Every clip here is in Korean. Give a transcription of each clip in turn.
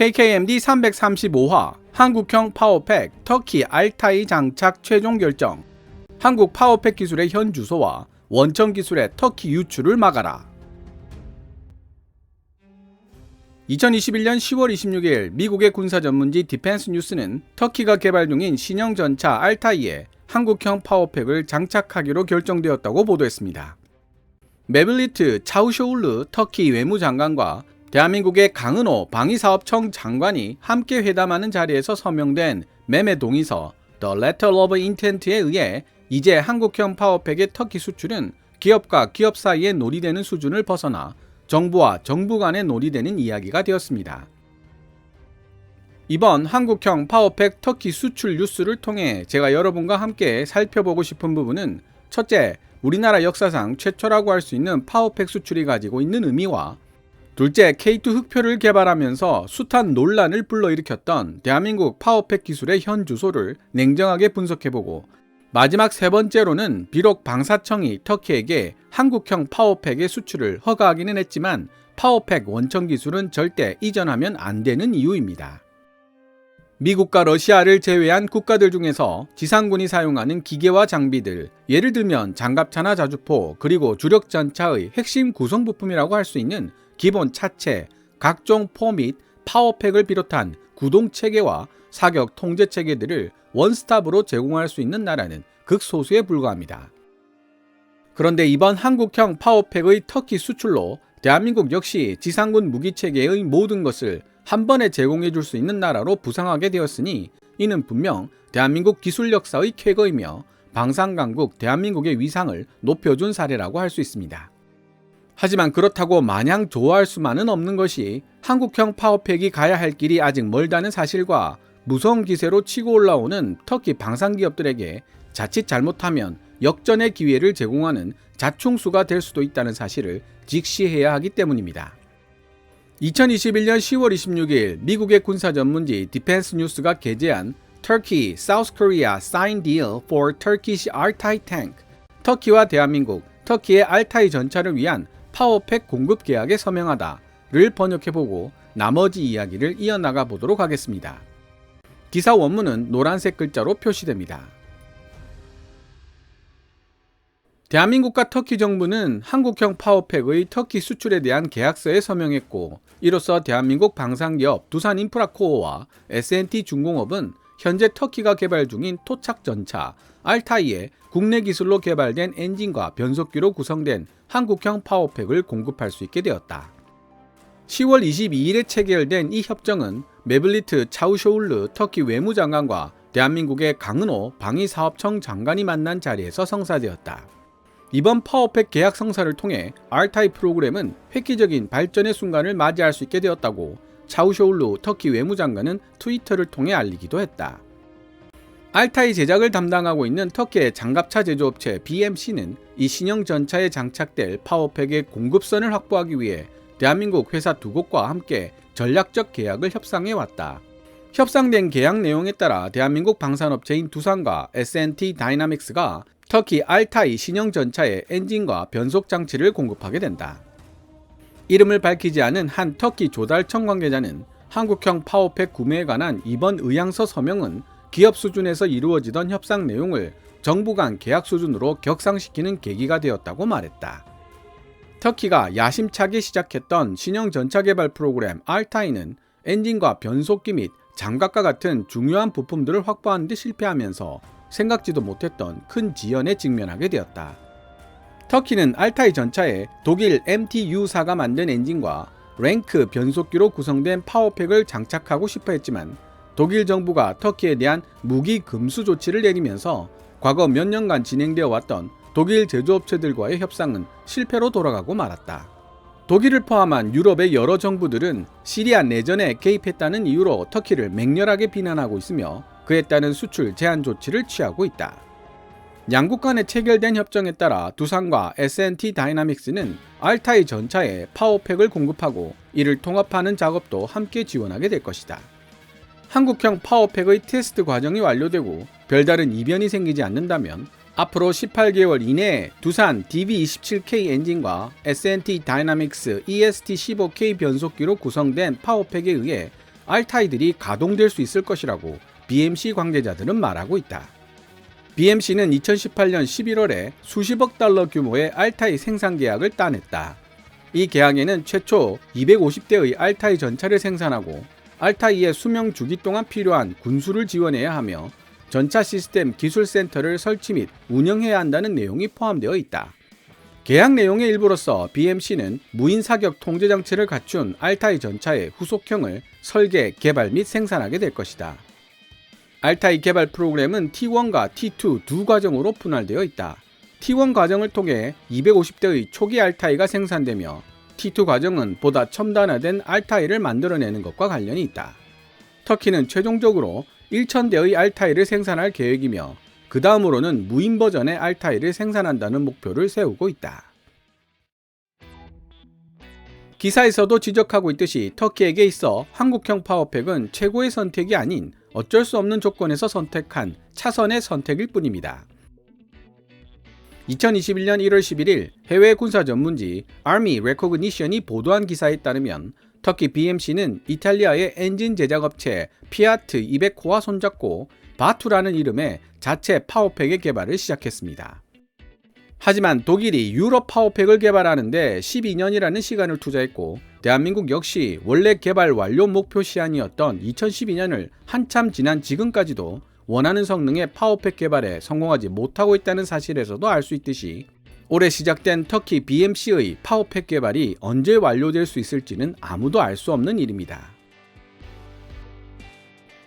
KKMD 335화 한국형 파워팩 터키 알타이 장착 최종 결정 한국 파워팩 기술의 현 주소와 원천 기술의 터키 유출을 막아라 2021년 10월 26일 미국의 군사 전문지 디펜스 뉴스는 터키가 개발 중인 신형 전차 알타이에 한국형 파워팩을 장착하기로 결정되었다고 보도했습니다. 메블리트 차우쇼울르 터키 외무장관과 대한민국의 강은호 방위사업청 장관이 함께 회담하는 자리에서 서명된 매매 동의서 The Letter of Intent에 의해 이제 한국형 파워팩의 터키 수출은 기업과 기업 사이에 놀이되는 수준을 벗어나 정부와 정부 간에 놀이되는 이야기가 되었습니다. 이번 한국형 파워팩 터키 수출 뉴스를 통해 제가 여러분과 함께 살펴보고 싶은 부분은 첫째, 우리나라 역사상 최초라고 할 수 있는 파워팩 수출이 가지고 있는 의미와 둘째, K2 흑표를 개발하면서 숱한 논란을 불러일으켰던 대한민국 파워팩 기술의 현 주소를 냉정하게 분석해보고 마지막 세 번째로는 비록 방사청이 터키에게 한국형 파워팩의 수출을 허가하기는 했지만 파워팩 원천 기술은 절대 이전하면 안 되는 이유입니다. 미국과 러시아를 제외한 국가들 중에서 지상군이 사용하는 기계와 장비들, 예를 들면 장갑차나 자주포, 그리고 주력전차의 핵심 구성 부품이라고 할 수 있는 기본 차체, 각종 포 및 파워팩을 비롯한 구동 체계와 사격 통제 체계들을 원스톱으로 제공할 수 있는 나라는 극소수에 불과합니다. 그런데 이번 한국형 파워팩의 터키 수출로 대한민국 역시 지상군 무기 체계의 모든 것을 한 번에 제공해 줄 수 있는 나라로 부상하게 되었으니 이는 분명 대한민국 기술 역사의 쾌거이며 방산 강국 대한민국의 위상을 높여준 사례라고 할 수 있습니다. 하지만 그렇다고 마냥 좋아할 수만은 없는 것이 한국형 파워팩이 가야 할 길이 아직 멀다는 사실과 무서운 기세로 치고 올라오는 터키 방산 기업들에게 자칫 잘못하면 역전의 기회를 제공하는 자충수가 될 수도 있다는 사실을 직시해야 하기 때문입니다. 2021년 10월 26일 미국의 군사 전문지 디펜스 뉴스가 게재한 Turkey, South Korea sign deal for Turkish Altai tank. 터키와 대한민국, 터키의 알타이 전차를 위한 파워팩 공급 계약에 서명하다를 번역해보고 나머지 이야기를 이어나가 보도록 하겠습니다. 기사 원문은 노란색 글자로 표시됩니다. 대한민국과 터키 정부는 한국형 파워팩의 터키 수출에 대한 계약서에 서명했고 이로써 대한민국 방산기업 두산인프라코어와 S&T 중공업은 현재 터키가 개발 중인 토착 전차 알타이에 국내 기술로 개발된 엔진과 변속기로 구성된 한국형 파워팩을 공급할 수 있게 되었다. 10월 22일에 체결된 이 협정은 메블리트 차우쇼울르 터키 외무장관과 대한민국의 강은호 방위사업청 장관이 만난 자리에서 성사되었다. 이번 파워팩 계약 성사를 통해 알타이 프로그램은 획기적인 발전의 순간을 맞이할 수 있게 되었다고 차우쇼울루 터키 외무장관은 트위터를 통해 알리기도 했다. 알타이 제작을 담당하고 있는 터키의 장갑차 제조업체 BMC는 이 신형 전차에 장착될 파워팩의 공급선을 확보하기 위해 대한민국 회사 두 곳과 함께 전략적 계약을 협상해 왔다. 협상된 계약 내용에 따라 대한민국 방산업체인 두산과 S&T 다이나믹스가 터키 알타이 신형 전차의 엔진과 변속 장치를 공급하게 된다. 이름을 밝히지 않은 한 터키 조달청 관계자는 한국형 파워팩 구매에 관한 이번 의향서 서명은 기업 수준에서 이루어지던 협상 내용을 정부 간 계약 수준으로 격상시키는 계기가 되었다고 말했다. 터키가 야심차게 시작했던 신형 전차 개발 프로그램 알타이는 엔진과 변속기 및 장갑과 같은 중요한 부품들을 확보하는 데 실패하면서 생각지도 못했던 큰 지연에 직면하게 되었다. 터키는 알타이 전차에 독일 MTU사가 만든 엔진과 랭크 변속기로 구성된 파워팩을 장착하고 싶어 했지만 독일 정부가 터키에 대한 무기 금수 조치를 내리면서 과거 몇 년간 진행되어 왔던 독일 제조업체들과의 협상은 실패로 돌아가고 말았다. 독일을 포함한 유럽의 여러 정부들은 시리아 내전에 개입했다는 이유로 터키를 맹렬하게 비난하고 있으며 그에 따른 수출 제한 조치를 취하고 있다. 양국 간에 체결된 협정에 따라 두산과 S&T 다이나믹스는 알타이 전차에 파워팩을 공급하고 이를 통합하는 작업도 함께 지원하게 될 것이다. 한국형 파워팩의 테스트 과정이 완료되고 별다른 이변이 생기지 않는다면 앞으로 18개월 이내에 두산 DB27K 엔진과 S&T 다이나믹스 EST15K 변속기로 구성된 파워팩에 의해 알타이들이 가동될 수 있을 것이라고 BMC 관계자들은 말하고 있다. BMC는 2018년 11월에 수십억 달러 규모의 알타이 생산 계약을 따냈다. 이 계약에는 최초 250대의 알타이 전차를 생산하고 알타이의 수명 주기 동안 필요한 군수를 지원해야 하며 전차 시스템 기술센터를 설치 및 운영해야 한다는 내용이 포함되어 있다. 계약 내용의 일부로서 BMC는 무인 사격 통제 장치를 갖춘 알타이 전차의 후속형을 설계, 개발 및 생산하게 될 것이다. 알타이 개발 프로그램은 T1과 T2 두 과정으로 분할되어 있다. T1 과정을 통해 250대의 초기 알타이가 생산되며 T2 과정은 보다 첨단화된 알타이를 만들어내는 것과 관련이 있다. 터키는 최종적으로 1,000대의 알타이를 생산할 계획이며 그 다음으로는 무인 버전의 알타이를 생산한다는 목표를 세우고 있다. 기사에서도 지적하고 있듯이 터키에게 있어 한국형 파워팩은 최고의 선택이 아닌 어쩔 수 없는 조건에서 선택한 차선의 선택일 뿐입니다. 2021년 1월 11일 해외 군사 전문지 Army Recognition이 보도한 기사에 따르면 터키 BMC는 이탈리아의 엔진 제작업체 피아트 200호와 손잡고 바투라는 이름의 자체 파워팩의 개발을 시작했습니다. 하지만 독일이 유럽 파워팩을 개발하는데 12년이라는 시간을 투자했고 대한민국 역시 원래 개발 완료 목표 시한이었던 2012년을 한참 지난 지금까지도 원하는 성능의 파워팩 개발에 성공하지 못하고 있다는 사실에서도 알 수 있듯이 올해 시작된 터키 BMC의 파워팩 개발이 언제 완료될 수 있을지는 아무도 알 수 없는 일입니다.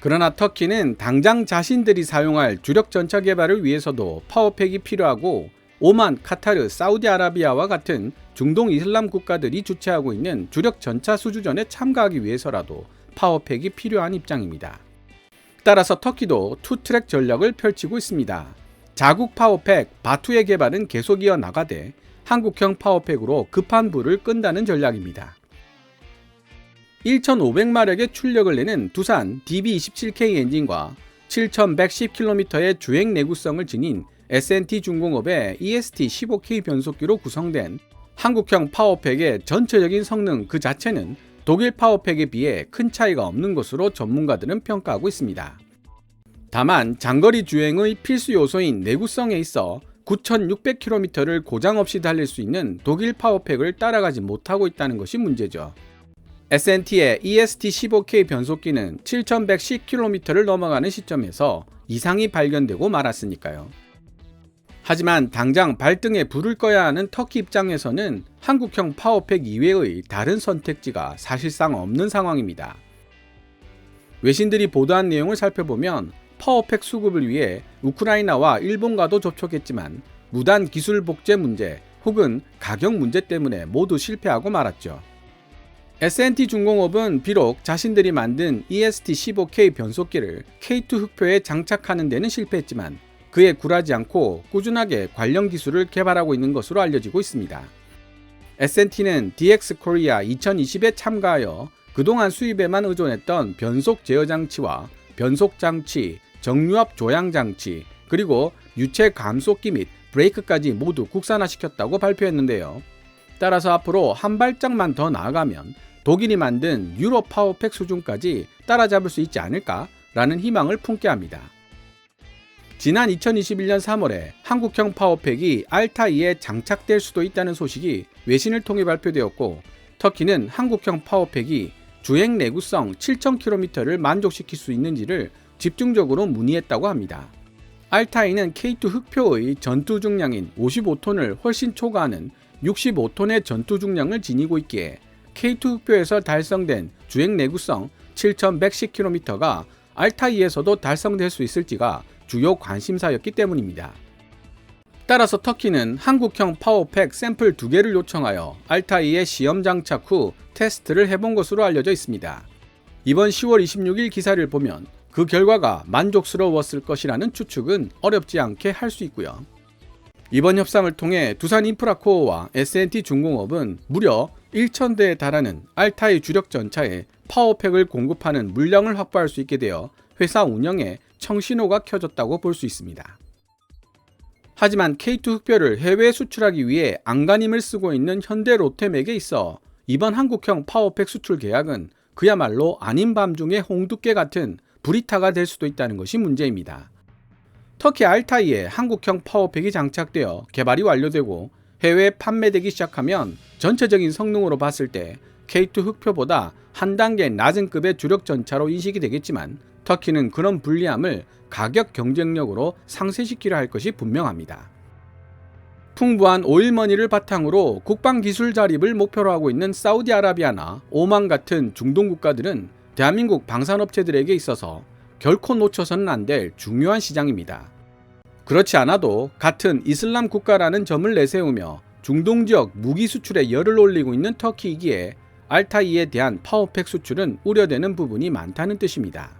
그러나 터키는 당장 자신들이 사용할 주력 전차 개발을 위해서도 파워팩이 필요하고 오만, 카타르, 사우디아라비아와 같은 중동 이슬람 국가들이 주최하고 있는 주력 전차 수주전에 참가하기 위해서라도 파워팩이 필요한 입장입니다. 따라서 터키도 투트랙 전략을 펼치고 있습니다. 자국 파워팩 바투의 개발은 계속 이어나가되 한국형 파워팩으로 급한 불을 끈다는 전략입니다. 1,500마력의 출력을 내는 두산 DB27K 엔진과 7,110km의 주행 내구성을 지닌 S&T 중공업의 EST15K 변속기로 구성된 한국형 파워팩의 전체적인 성능 그 자체는 독일 파워팩에 비해 큰 차이가 없는 것으로 전문가들은 평가하고 있습니다. 다만 장거리 주행의 필수 요소인 내구성에 있어 9,600km를 고장 없이 달릴 수 있는 독일 파워팩을 따라가지 못하고 있다는 것이 문제죠. S&T의 EST15K 변속기는 7,110km를 넘어가는 시점에서 이상이 발견되고 말았으니까요. 하지만 당장 발등에 불을 꺼야 하는 터키 입장에서는 한국형 파워팩 이외의 다른 선택지가 사실상 없는 상황입니다. 외신들이 보도한 내용을 살펴보면 파워팩 수급을 위해 우크라이나와 일본과도 접촉했지만 무단 기술 복제 문제 혹은 가격 문제 때문에 모두 실패하고 말았죠. S&T 중공업은 비록 자신들이 만든 EST15K 변속기를 K2 흑표에 장착하는 데는 실패했지만 그에 굴하지 않고 꾸준하게 관련 기술을 개발하고 있는 것으로 알려지고 있습니다. S&T는 DX 코리아 2020에 참가하여 그동안 수입에만 의존했던 변속 제어 장치와 변속 장치, 정류압 조향 장치, 그리고 유체 감속기 및 브레이크까지 모두 국산화시켰다고 발표했는데요. 따라서 앞으로 한 발짝만 더 나아가면 독일이 만든 유럽 파워팩 수준까지 따라잡을 수 있지 않을까라는 희망을 품게 합니다. 지난 2021년 3월에 한국형 파워팩이 알타이에 장착될 수도 있다는 소식이 외신을 통해 발표되었고 터키는 한국형 파워팩이 주행 내구성 7,000km를 만족시킬 수 있는지를 집중적으로 문의했다고 합니다. 알타이는 K2 흑표의 전투 중량인 55톤을 훨씬 초과하는 65톤의 전투 중량을 지니고 있기에 K2 흑표에서 달성된 주행 내구성 7,110km가 알타이에서도 달성될 수 있을지가 주요 관심사였기 때문입니다. 따라서 터키는 한국형 파워팩 샘플 두 개를 요청하여 알타이에 시험 장착 후 테스트를 해본 것으로 알려져 있습니다. 이번 10월 26일 기사를 보면 그 결과가 만족스러웠을 것이라는 추측은 어렵지 않게 할 수 있고요. 이번 협상을 통해 두산 인프라코어와 S&T 중공업은 무려 1,000대에 달하는 알타이 주력 전차에 파워팩을 공급하는 물량을 확보할 수 있게 되어 회사 운영에 청신호가 켜졌다고 볼 수 있습니다. 하지만 K2 흑표를 해외에 수출하기 위해 안간힘을 쓰고 있는 현대 로템에게 있어 이번 한국형 파워팩 수출 계약은 그야말로 아닌 밤중에 홍두깨 같은 브리타가 될 수도 있다는 것이 문제입니다. 터키 알타이에 한국형 파워팩이 장착되어 개발이 완료되고 해외에 판매되기 시작하면 전체적인 성능으로 봤을 때 K2 흑표보다 한 단계 낮은 급의 주력 전차로 인식이 되겠지만 터키는 그런 불리함을 가격 경쟁력으로 상쇄시키려 할 것이 분명합니다. 풍부한 오일머니를 바탕으로 국방 기술 자립을 목표로 하고 있는 사우디아라비아나 오만 같은 중동 국가들은 대한민국 방산업체들에게 있어서 결코 놓쳐서는 안 될 중요한 시장입니다. 그렇지 않아도 같은 이슬람 국가라는 점을 내세우며 중동 지역 무기 수출에 열을 올리고 있는 터키이기에 알타이에 대한 파워팩 수출은 우려되는 부분이 많다는 뜻입니다.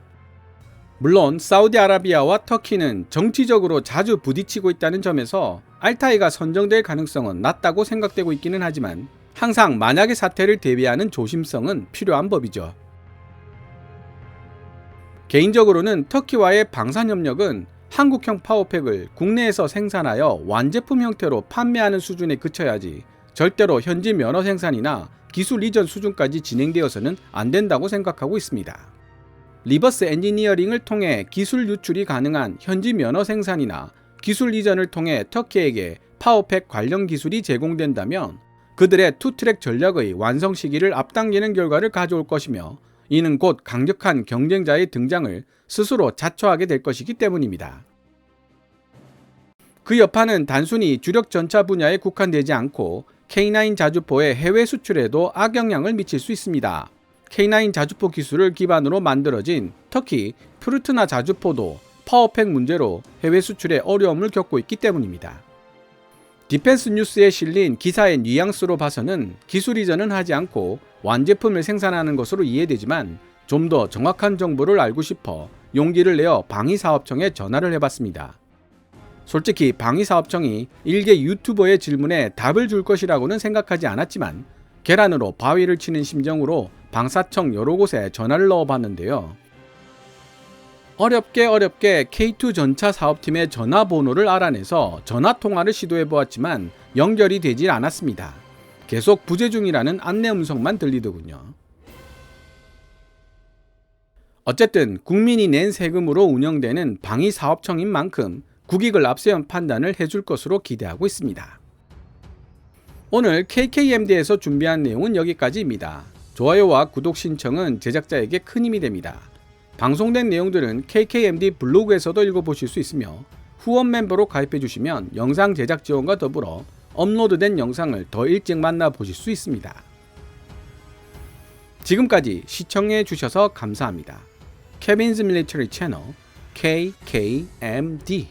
물론 사우디아라비아와 터키는 정치적으로 자주 부딪히고 있다는 점에서 알타이가 선정될 가능성은 낮다고 생각되고 있기는 하지만 항상 만약의 사태를 대비하는 조심성은 필요한 법이죠. 개인적으로는 터키와의 방산 협력은 한국형 파워팩을 국내에서 생산하여 완제품 형태로 판매하는 수준에 그쳐야지 절대로 현지 면허 생산이나 기술 이전 수준까지 진행되어서는 안 된다고 생각하고 있습니다. 리버스 엔지니어링을 통해 기술 유출이 가능한 현지 면허 생산이나 기술 이전을 통해 터키에게 파워팩 관련 기술이 제공된다면 그들의 투트랙 전략의 완성 시기를 앞당기는 결과를 가져올 것이며 이는 곧 강력한 경쟁자의 등장을 스스로 자초하게 될 것이기 때문입니다. 그 여파는 단순히 주력 전차 분야에 국한되지 않고 K9 자주포의 해외 수출에도 악영향을 미칠 수 있습니다. K9 자주포 기술을 기반으로 만들어진 터키 프루트나 자주포도 파워팩 문제로 해외 수출에 어려움을 겪고 있기 때문입니다. 디펜스 뉴스에 실린 기사의 뉘앙스로 봐서는 기술 이전은 하지 않고 완제품을 생산하는 것으로 이해되지만 좀 더 정확한 정보를 알고 싶어 용기를 내어 방위사업청에 전화를 해봤습니다. 솔직히 방위사업청이 일개 유튜버의 질문에 답을 줄 것이라고는 생각하지 않았지만 계란으로 바위를 치는 심정으로 방사청 여러 곳에 전화를 넣어봤는데요. 어렵게 어렵게 K2 전차 사업팀의 전화번호를 알아내서 전화통화를 시도해보았지만 연결이 되질 않았습니다. 계속 부재 중이라는 안내 음성만 들리더군요. 어쨌든 국민이 낸 세금으로 운영되는 방위사업청인 만큼 국익을 앞세운 판단을 해줄 것으로 기대하고 있습니다. 오늘 KKMD에서 준비한 내용은 여기까지입니다. 좋아요와 구독 신청은 제작자에게 큰 힘이 됩니다. 방송된 내용들은 KKMD 블로그에서도 읽어보실 수 있으며 후원 멤버로 가입해 주시면 영상 제작 지원과 더불어 업로드된 영상을 더 일찍 만나보실 수 있습니다. 지금까지 시청해 주셔서 감사합니다. 케빈즈 밀리터리 채널 KKMD